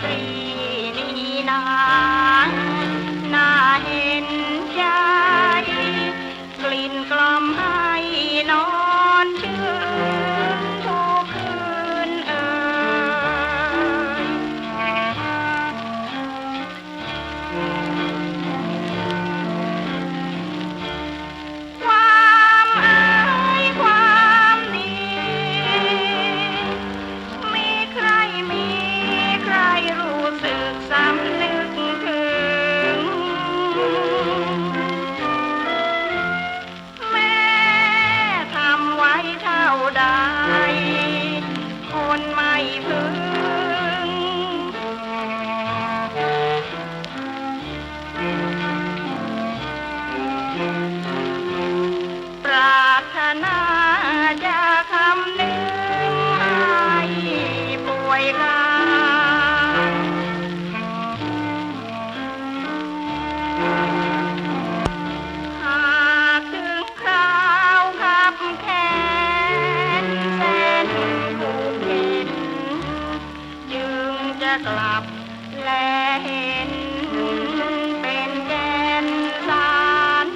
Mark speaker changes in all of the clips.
Speaker 1: 对你呐 กลับแลเห็น เป็นแกนสาร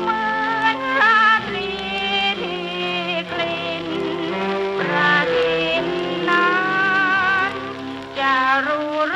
Speaker 1: เหมือนราตรีที่กลิ่นประทินนั้นจะรู้